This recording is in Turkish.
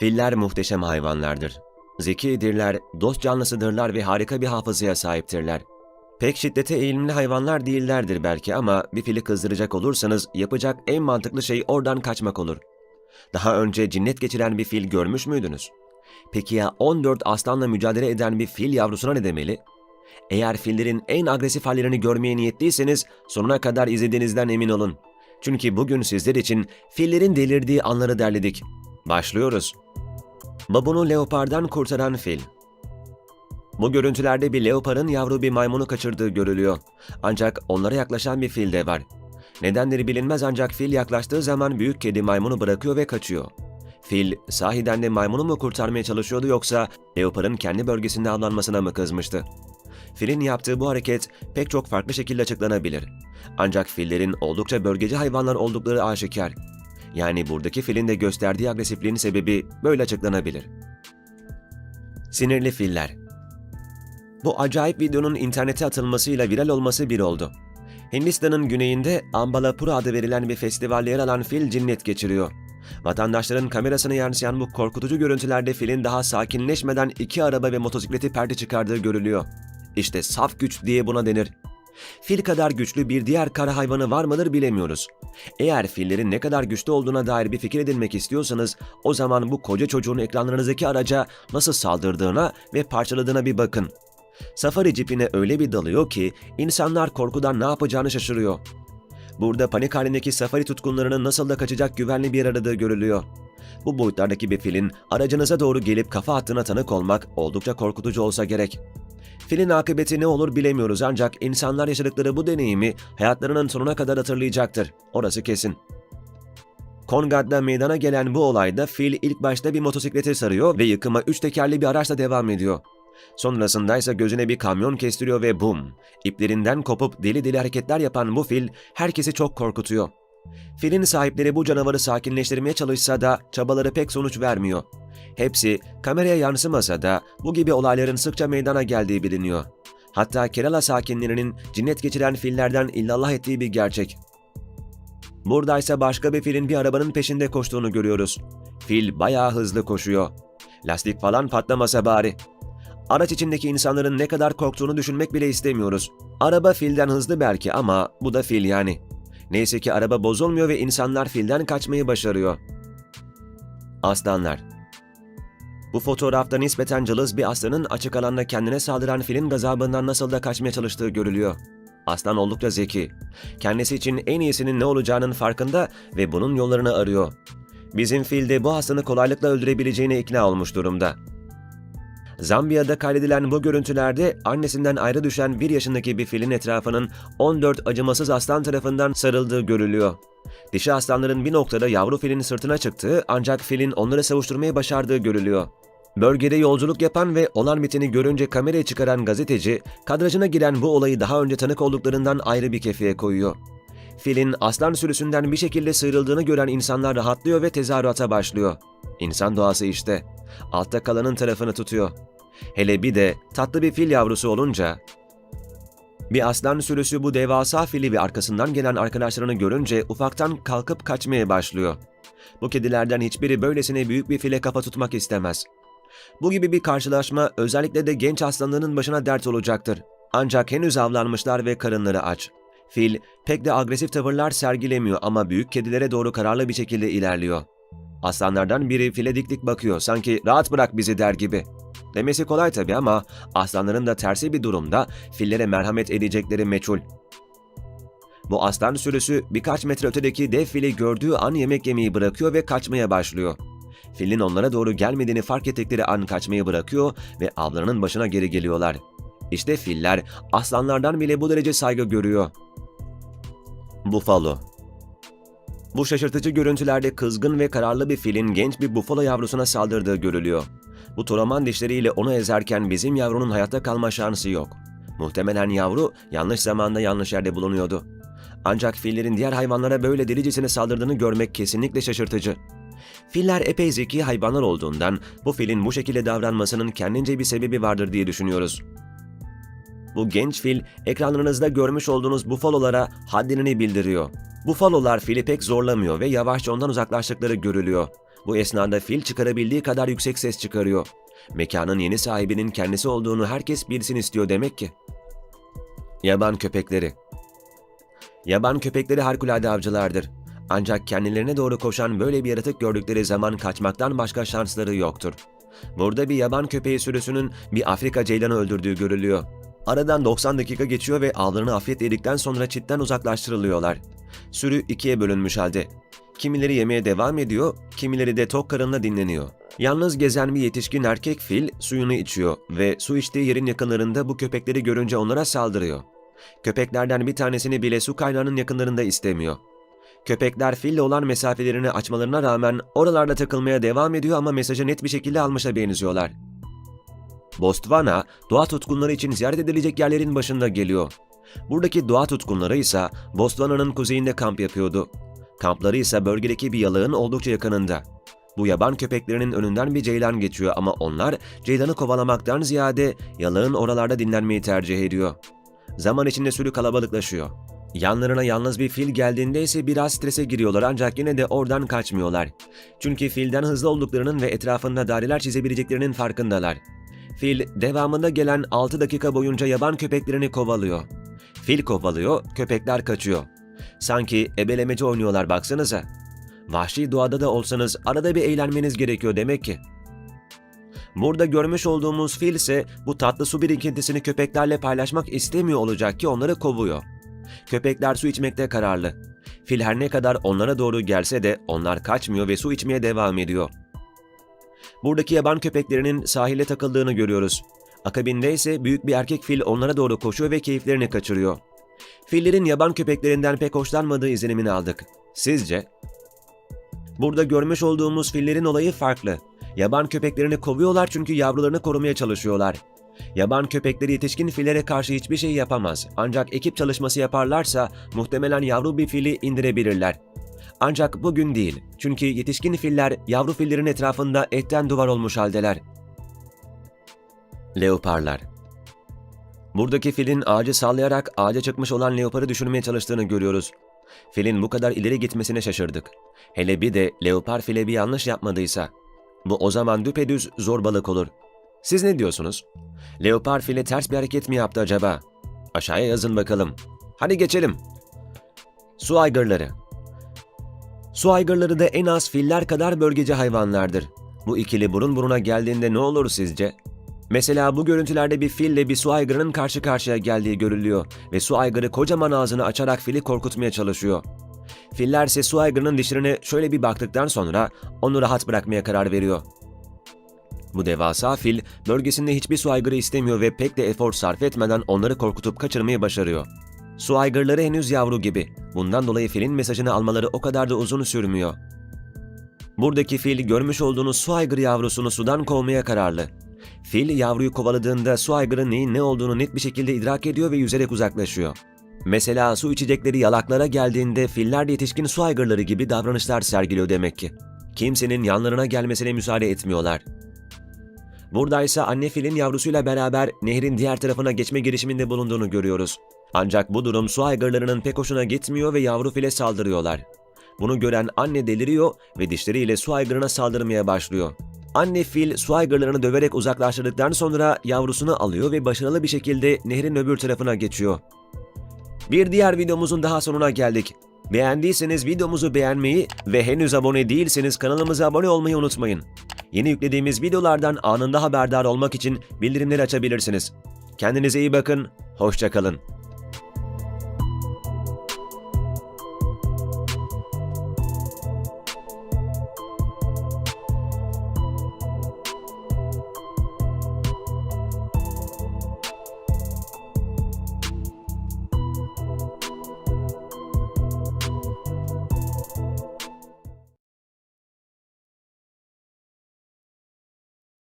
Filler muhteşem hayvanlardır. Zekidirler, dost canlısıdırlar ve harika bir hafızaya sahiptirler. Pek şiddete eğilimli hayvanlar değillerdir belki ama bir fili kızdıracak olursanız yapacak en mantıklı şey oradan kaçmak olur. Daha önce cinnet geçiren bir fil görmüş müydünüz? Peki ya 14 aslanla mücadele eden bir fil yavrusuna ne demeli? Eğer fillerin en agresif hallerini görmeye niyetliyseniz sonuna kadar izlediğinizden emin olun. Çünkü bugün sizler için fillerin delirdiği anları derledik. Başlıyoruz. Babunu leopardan kurtaran fil. Bu görüntülerde bir leoparın yavru bir maymunu kaçırdığı görülüyor. Ancak onlara yaklaşan bir fil de var. Nedenleri bilinmez ancak fil yaklaştığı zaman büyük kedi maymunu bırakıyor ve kaçıyor. Fil sahiden de maymunu mu kurtarmaya çalışıyordu yoksa leoparın kendi bölgesinde avlanmasına mı kızmıştı? Filin yaptığı bu hareket pek çok farklı şekilde açıklanabilir. Ancak fillerin oldukça bölgeci hayvanlar oldukları aşikar. Yani buradaki filin de gösterdiği agresifliğin sebebi böyle açıklanabilir. Sinirli filler Bu acayip videonun internete atılmasıyla viral olması bir oldu. Hindistan'ın güneyinde Ambalapura adı verilen bir festivalde yer alan fil cinnet geçiriyor. Vatandaşların kamerasına yansıyan bu korkutucu görüntülerde filin daha sakinleşmeden iki araba ve motosikleti perde çıkardığı görülüyor. İşte saf güç diye buna denir. Fil kadar güçlü bir diğer kara hayvanı var mıdır bilemiyoruz. Eğer fillerin ne kadar güçlü olduğuna dair bir fikir edinmek istiyorsanız o zaman bu koca çocuğun ekranlarınızdaki araca nasıl saldırdığına ve parçaladığına bir bakın. Safari cipine öyle bir dalıyor ki insanlar korkudan ne yapacağını şaşırıyor. Burada panik halindeki safari tutkunlarının nasıl da kaçacak güvenli bir yer aradığı görülüyor. Bu boyutlardaki bir filin aracınıza doğru gelip kafa attığına tanık olmak oldukça korkutucu olsa gerek. Filin akıbeti ne olur bilemiyoruz ancak insanlar yaşadıkları bu deneyimi hayatlarının sonuna kadar hatırlayacaktır. Orası kesin. Kongad'da meydana gelen bu olayda fil ilk başta bir motosiklete sarıyor ve yıkıma üç tekerli bir araçla devam ediyor. Sonrasında ise gözüne bir kamyon kestiriyor ve bum! İplerinden kopup deli deli hareketler yapan bu fil herkesi çok korkutuyor. Filin sahipleri bu canavarı sakinleştirmeye çalışsa da çabaları pek sonuç vermiyor. Hepsi kameraya yansımasa da bu gibi olayların sıkça meydana geldiği biliniyor. Hatta Kerala sakinlerinin cinnet geçiren fillerden illallah ettiği bir gerçek. Burada ise başka bir filin bir arabanın peşinde koştuğunu görüyoruz. Fil bayağı hızlı koşuyor. Lastik falan patlamasa bari. Araç içindeki insanların ne kadar korktuğunu düşünmek bile istemiyoruz. Araba filden hızlı belki ama bu da fil yani. Neyse ki araba bozulmuyor ve insanlar filden kaçmayı başarıyor. Aslanlar Bu fotoğrafta nispeten cılız bir aslanın açık alanda kendine saldıran filin gazabından nasıl da kaçmaya çalıştığı görülüyor. Aslan oldukça zeki. Kendisi için en iyisinin ne olacağının farkında ve bunun yollarını arıyor. Bizim fil de bu aslanı kolaylıkla öldürebileceğine ikna olmuş durumda. Zambiya'da kaydedilen bu görüntülerde annesinden ayrı düşen 1 yaşındaki bir filin etrafının 14 acımasız aslan tarafından sarıldığı görülüyor. Dişi aslanların bir noktada yavru filin sırtına çıktığı ancak filin onları savuşturmayı başardığı görülüyor. Bölgede yolculuk yapan ve olan biteni görünce kameraya çıkaran gazeteci, kadrajına giren bu olayı daha önce tanık olduklarından ayrı bir kefeye koyuyor. Filin aslan sürüsünden bir şekilde sıyrıldığını gören insanlar rahatlıyor ve tezahürata başlıyor. İnsan doğası işte. Altta kalanın tarafını tutuyor. Hele bir de tatlı bir fil yavrusu olunca... Bir aslan sürüsü bu devasa fili ve arkasından gelen arkadaşlarını görünce ufaktan kalkıp kaçmaya başlıyor. Bu kedilerden hiçbiri böylesine büyük bir file kafa tutmak istemez. Bu gibi bir karşılaşma özellikle de genç aslanların başına dert olacaktır. Ancak henüz avlanmışlar ve karınları aç. Fil pek de agresif tavırlar sergilemiyor ama büyük kedilere doğru kararlı bir şekilde ilerliyor. Aslanlardan biri file dik dik bakıyor sanki rahat bırak bizi der gibi. Demesi kolay tabii ama aslanların da tersi bir durumda fillere merhamet edecekleri meçhul. Bu aslan sürüsü birkaç metre ötedeki dev fili gördüğü an yemek yemeyi bırakıyor ve kaçmaya başlıyor. Filin onlara doğru gelmediğini fark ettikleri an kaçmayı bırakıyor ve avlarının başına geri geliyorlar. İşte filler aslanlardan bile bu derece saygı görüyor. Buffalo Bu şaşırtıcı görüntülerde kızgın ve kararlı bir filin genç bir bufalo yavrusuna saldırdığı görülüyor. Bu toraman dişleriyle onu ezerken bizim yavrunun hayatta kalma şansı yok. Muhtemelen yavru yanlış zamanda yanlış yerde bulunuyordu. Ancak fillerin diğer hayvanlara böyle delicesine saldırdığını görmek kesinlikle şaşırtıcı. Filler epey zeki hayvanlar olduğundan bu filin bu şekilde davranmasının kendince bir sebebi vardır diye düşünüyoruz. Bu genç fil ekranlarınızda görmüş olduğunuz bufalolara haddini bildiriyor. Bufalolar fili pek zorlamıyor ve yavaşça ondan uzaklaştıkları görülüyor. Bu esnada fil çıkarabildiği kadar yüksek ses çıkarıyor. Mekanın yeni sahibinin kendisi olduğunu herkes bilsin istiyor demek ki. Yaban köpekleri Yaban köpekleri harikulade avcılardır. Ancak kendilerine doğru koşan böyle bir yaratık gördükleri zaman kaçmaktan başka şansları yoktur. Burada bir yaban köpeği sürüsünün bir Afrika ceylanı öldürdüğü görülüyor. Aradan 90 dakika geçiyor ve avlarını afiyet sonra çitten uzaklaştırılıyorlar. Sürü ikiye bölünmüş halde. Kimileri yemeye devam ediyor, kimileri de tok karınla dinleniyor. Yalnız gezen bir yetişkin erkek fil suyunu içiyor ve su içtiği yerin yakınlarında bu köpekleri görünce onlara saldırıyor. Köpeklerden bir tanesini bile su kaynağının yakınlarında istemiyor. Köpekler fille olan mesafelerini açmalarına rağmen oralarda takılmaya devam ediyor ama mesajı net bir şekilde almışa benziyorlar. Botswana, doğa tutkunları için ziyaret edilecek yerlerin başında geliyor. Buradaki doğa tutkunları ise Botswana'nın kuzeyinde kamp yapıyordu. Kampları ise bölgedeki bir yalığın oldukça yakınında. Bu yaban köpeklerinin önünden bir ceylan geçiyor ama onlar ceylanı kovalamaktan ziyade yalığın oralarda dinlenmeyi tercih ediyor. Zaman içinde sürü kalabalıklaşıyor. Yanlarına yalnız bir fil geldiğinde ise biraz strese giriyorlar ancak yine de oradan kaçmıyorlar. Çünkü filden hızlı olduklarının ve etrafında daireler çizebileceklerinin farkındalar. Fil devamında gelen 6 dakika boyunca yaban köpeklerini kovalıyor. Fil kovalıyor, köpekler kaçıyor. Sanki ebelemeci oynuyorlar baksanıza. Vahşi doğada da olsanız arada bir eğlenmeniz gerekiyor demek ki. Burada görmüş olduğumuz fil ise bu tatlı su birikintisini köpeklerle paylaşmak istemiyor olacak ki onları kovuyor. Köpekler su içmekte kararlı. Fil her ne kadar onlara doğru gelse de onlar kaçmıyor ve su içmeye devam ediyor. Buradaki yaban köpeklerinin sahile takıldığını görüyoruz. Akabinde ise büyük bir erkek fil onlara doğru koşuyor ve keyiflerini kaçırıyor. Fillerin yaban köpeklerinden pek hoşlanmadığı izlenimini aldık. Sizce? Burada görmüş olduğumuz fillerin olayı farklı. Yaban köpeklerini kovuyorlar çünkü yavrularını korumaya çalışıyorlar. Yaban köpekleri yetişkin fillere karşı hiçbir şey yapamaz. Ancak ekip çalışması yaparlarsa muhtemelen yavru bir fili indirebilirler. Ancak bugün değil. Çünkü yetişkin filler yavru fillerin etrafında etten duvar olmuş haldeler. Leoparlar Buradaki filin ağacı sallayarak ağaca çıkmış olan leoparı düşürmeye çalıştığını görüyoruz. Filin bu kadar ileri gitmesine şaşırdık. Hele bir de leopar file bir yanlış yapmadıysa. Bu o zaman düpedüz zorbalık olur. Siz ne diyorsunuz? Leopar file ters bir hareket mi yaptı acaba? Aşağıya yazın bakalım. Hadi geçelim. Su aygırları. Su aygırları da en az filler kadar bölgeci hayvanlardır. Bu ikili burun buruna geldiğinde ne olur sizce? Mesela bu görüntülerde bir fille bir su aygırının karşı karşıya geldiği görülüyor ve su aygırı kocaman ağzını açarak fili korkutmaya çalışıyor. Filler ise su aygırının dişlerine şöyle bir baktıktan sonra onu rahat bırakmaya karar veriyor. Bu devasa fil bölgesinde hiçbir su aygırı istemiyor ve pek de efor sarf etmeden onları korkutup kaçırmayı başarıyor. Su aygırları henüz yavru gibi. Bundan dolayı filin mesajını almaları o kadar da uzun sürmüyor. Buradaki fil görmüş olduğunuz su aygırı yavrusunu sudan kovmaya kararlı. Fil yavruyu kovaladığında su aygırı neyin ne olduğunu net bir şekilde idrak ediyor ve yüzerek uzaklaşıyor. Mesela su içecekleri yalaklara geldiğinde filler de yetişkin su aygırları gibi davranışlar sergiliyor demek ki. Kimsenin yanlarına gelmesine müsaade etmiyorlar. Buradaysa anne filin yavrusuyla beraber nehrin diğer tarafına geçme girişiminde bulunduğunu görüyoruz. Ancak bu durum su aygırlarının pek hoşuna gitmiyor ve yavru file saldırıyorlar. Bunu gören anne deliriyor ve dişleriyle su aygırına saldırmaya başlıyor. Anne fil su aygırlarını döverek uzaklaştırdıktan sonra yavrusunu alıyor ve başarılı bir şekilde nehrin öbür tarafına geçiyor. Bir diğer videomuzun daha sonuna geldik. Beğendiyseniz videomuzu beğenmeyi ve henüz abone değilseniz kanalımıza abone olmayı unutmayın. Yeni yüklediğimiz videolardan anında haberdar olmak için bildirimleri açabilirsiniz. Kendinize iyi bakın, hoşçakalın.